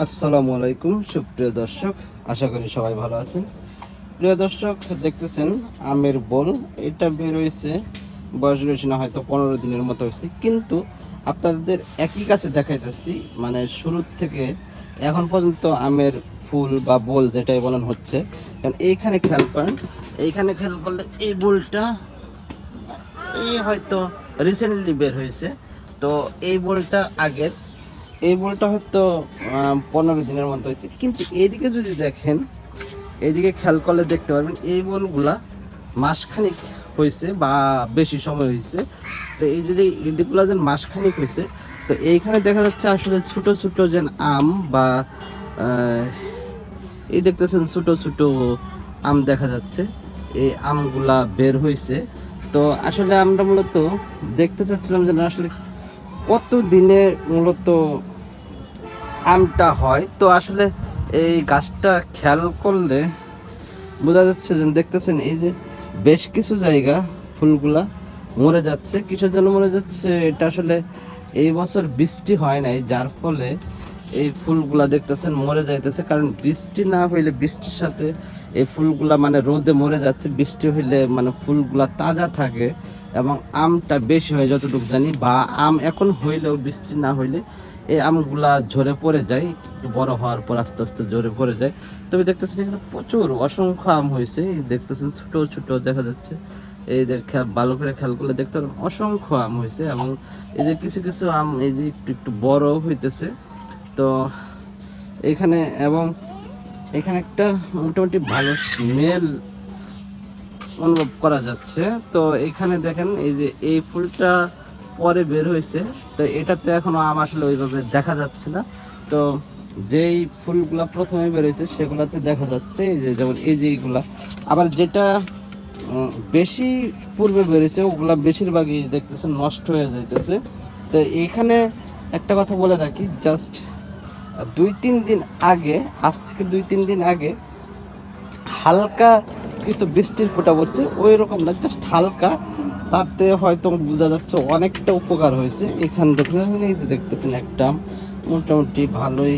আসসালামু আলাইকুম, সুপ্রিয় দর্শক, আশা করি সবাই ভালো আছেন। প্রিয় দর্শক, দেখতেছেন আমের বোল এটা বের হয়েছে, বয়স রয়েছে না, হয়তো পনেরো দিনের মতো হয়েছে, কিন্তু আপনাদের একই কাছে দেখাইতেছি মানে শুরুর থেকে এখন পর্যন্ত আমের ফুল বা বোল যেটাই বলেন হচ্ছে, কারণ এইখানে খেয়াল করেন, এইখানে খেয়াল করলে এই বোলটা এই হয়তো রিসেন্টলি বের হয়েছে, তো এই বলটা আগের এই বলটা হয়তো পনেরো দিনের মতো হয়েছে। কিন্তু এইদিকে যদি দেখেন এইদিকে খেয়াল করলে দেখতে পারবেন, এই বলগুলা মাসখানিক হয়েছে বা বেশি সময় হয়েছে। তো এই যে এইগুলো যে মাসখানিক হয়েছে, তো এইখানে দেখা যাচ্ছে আসলে ছোট ছোট যে আম বা এই দেখতেছেন ছোট ছোট আম দেখা যাচ্ছে। এই আমগুলা বের হয়েছে। তো আসলে আমরা মূলত দেখতে চাচ্ছিলাম যে আসলে কত দিনে মূলত আমটা হয়। তো আসলে এই গাছটা খেয়াল করলে বোঝা যাচ্ছে যে দেখতেছেন, এই যে বেশ কিছু জায়গা ফুলগুলা মরে যাচ্ছে, কিসের জন্য মরে যাচ্ছে এটা আসলে এই বছর বৃষ্টি হয় নাই, যার ফলে এই ফুলগুলা দেখতেছেন মরে যাইতেছে। কারণ বৃষ্টি না হইলে বৃষ্টির সাথে এই ফুলগুলা মানে রোদে মরে যাচ্ছে, বৃষ্টি হইলে মানে ফুলগুলা তাজা থাকে এবং আমটা বেশি হয়, যতটুকু জানি, বা আম এখন হইলেও বৃষ্টি না হইলে এই আমগুলা ঝরে পড়ে যায়, একটু বড় হওয়ার পর আস্তে আস্তে ঝরে পড়ে যায়। তবে দেখতেছেন এখানে প্রচুর অসংখ্য আম হয়েছে। দেখতেছেন ছোট ছোট দেখা যাচ্ছে। এই ভালো করে খেয়াল করলে দেখতে অসংখ্য আম হয়েছে এবং এই যে কিছু কিছু আম এই যে একটু একটু বড় হইতেছে। তো এখানে এবং এখানে একটা মোটামুটি ভালো স্মেল অনুভব করা যাচ্ছে। তো এখানে দেখেন এই যে এই ফুলটা পরে বের হয়েছে। তো এটাতে এখনও আম আসলে ওইভাবে দেখা যাচ্ছে না। তো যেই ফুলগুলা প্রথমে বের হয়েছে, সেগুলাতে দেখা যাচ্ছে, এই যে যেমন এই যে এইগুলা আবার যেটা বেশি পূর্বে বেরিয়েছে ওগুলা বেশিরভাগই দেখতেছে নষ্ট হয়ে যাইতেছে। তো এইখানে একটা কথা বলে রাখি জাস্ট দুই তিন দিন আগে, আজ থেকে দুই তিন দিন আগে হালকা কিছু বৃষ্টির ফোটা পড়ছে ওই রকম না জাস্ট হালকা তাতে হয়তো বোঝা যাচ্ছে অনেকটা উপকার হয়েছে। এখান দেখতে এই যে দেখতেছেন একটা মোটামুটি ভালোই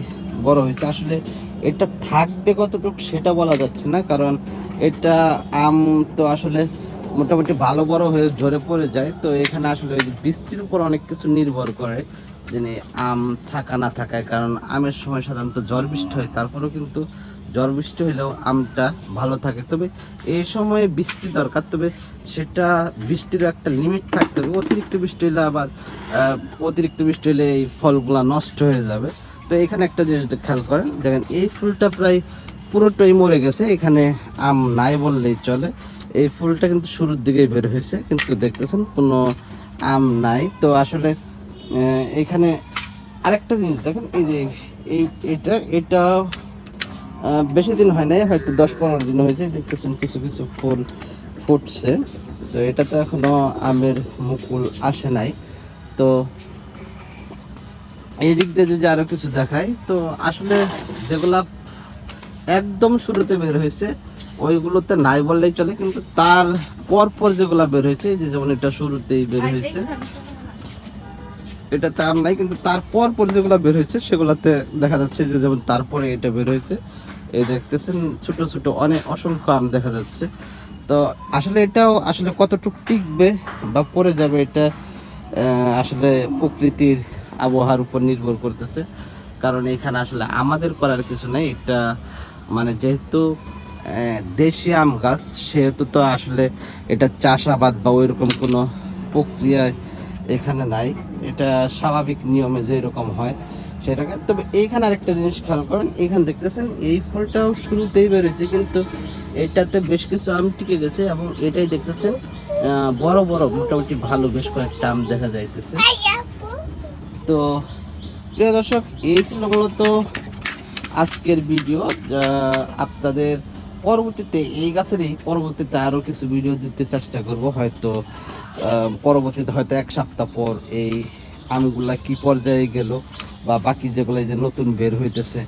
বড় হয়েছে। আসলে এটা থাকবে কতটুকু সেটা বলা যাচ্ছে না, কারণ এটা আম তো আসলে মোটামুটি ভালো বড় হয়ে ঝরে পড়ে যায়। তো এখানে আসলে বৃষ্টির উপর অনেক কিছু নির্ভর করে যে আম থাকা না থাকায়। কারণ আমের সময় সাধারণত ঝড় বৃষ্টি হয়, তারপরেও কিন্তু ঝড় বৃষ্টি হলেও আমটা ভালো থাকে। তবে এই সময়ে বৃষ্টি দরকার। তবে সেটা বৃষ্টির একটা লিমিট থাকতে হবে। অতিরিক্ত বৃষ্টি হলে আবার অতিরিক্ত বৃষ্টি হলে এই ফলগুলা নষ্ট হয়ে যাবে। তো এখানে একটা জিনিস খেয়াল করেন, দেখেন এই ফুলটা প্রায় পুরোটাই মরে গেছে, এখানে আম নাই বললেই চলে। এই ফুলটা কিন্তু শুরুর দিকেই বের হয়েছে, কিন্তু দেখতেছেন কোনো আম নাই। তো আসলে এখানে আরেকটা জিনিস দেখেন, এই যে এই এটা এটা বেশি দিন হয় নাই, হয়তো দশ পনেরো দিন হয়েছে, দেখতেছেন কিছু কিছু ফুল ফুটছে। তো এটা তো এখনও আমের মুকুল আসে নাই। তো এই দিক দিয়ে যদি আরও কিছু দেখাই তো আসলে যেগুলা একদম শুরুতে বের হয়েছে ওইগুলোতে নাই বললেই চলে কিন্তু তার পর পর যেগুলা বের হয়েছে যে যেমন এটা শুরুতেই বের হয়েছে। এটা তার নাই কিন্তু তারপর পর যেগুলো বের হয়েছে সেগুলাতে দেখা যাচ্ছে যে যেমন তারপরে এটা বের হয়েছে। এই দেখতেছেন ছোট ছোট অনেক অসংখ্য আম দেখা যাচ্ছে। তো আসলে এটাও আসলে কতটুকু টিকবে বা পড়ে যাবে এটা আসলে প্রকৃতির আবহাওয়ার উপর নির্ভর করতেছে। কারণ এখানে আসলে আমাদের করার কিছু নেই, এটা মানে যেহেতু দেশি আম গাছ, সেহেতু তো আসলে এটা চাষাবাদ বা ওইরকম কোনো প্রক্রিয়ায় এখানে নাই। এটা স্বাভাবিক নিয়মে যে এরকম হয় সেটাকে। তবে এইখানে আরেকটা জিনিস খেয়াল করেন এখানে দেখতেছেন এই ফলটাও শুরুতেই বেরোয়েছে কিন্তু এটাতে বেশ কিছু আম টিকে গেছে এবং এটাই দেখতেছেন বড় বড়, মোটামুটি ভালো বেশ কয়েকটা আম দেখা যাইতেছে। তো, প্রিয় দর্শক, এই ছিল মূলত আজকের ভিডিও আপনাদের পরবর্তীতে, এই গাছেরই পরবর্তীতে আরও কিছু ভিডিও দিতে চেষ্টা করব, হয়তো পরবর্তীতে হয়তো এক সপ্তাহ পর এই আমগুলা কি পর্যায়ে গেল বা বাকি যেগুলো যে নতুন বের হইতেছে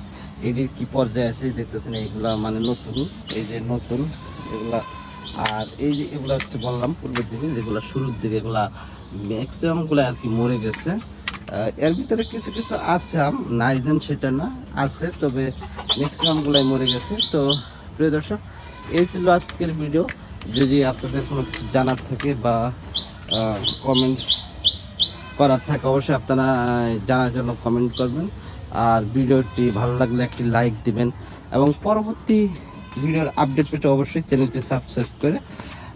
এটির কি পর্যায়ে আছে দেখতেছেন এইগুলা মানে নতুন, এই যে নতুন এগুলা। আর এই যে এগুলা হচ্ছে বললাম পূর্বের দিকে, যেগুলা শুরুর দিকে এগুলা ম্যাক্সিমামগুলো আর কি মরে গেছে। এর ভিতরে কিছু কিছু আছে, আম, নাই দেন সেটা না, আছে, তবে ম্যাক্সিমামগুলাই মরে গেছে। তো প্রিয় দর্শক, এই ছিল আজকের ভিডিও যদি আপনাদের কোনো কিছু জানার থাকে বা কমেন্ট করার থাকে, অবশ্যই আপনারা জানার জন্য কমেন্ট করবেন। আর ভিডিওটি ভালো লাগলে একটি লাইক দিবেন এবং পরবর্তী ভিডিওর আপডেট পেতে অবশ্যই চ্যানেলটি সাবস্ক্রাইব করে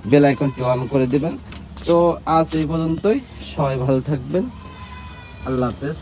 বেল আইকনটি অন করে দেবেন। তো আজ এই পর্যন্তই। সবাই ভালো থাকবেন। আল্লাহ হাফেজ।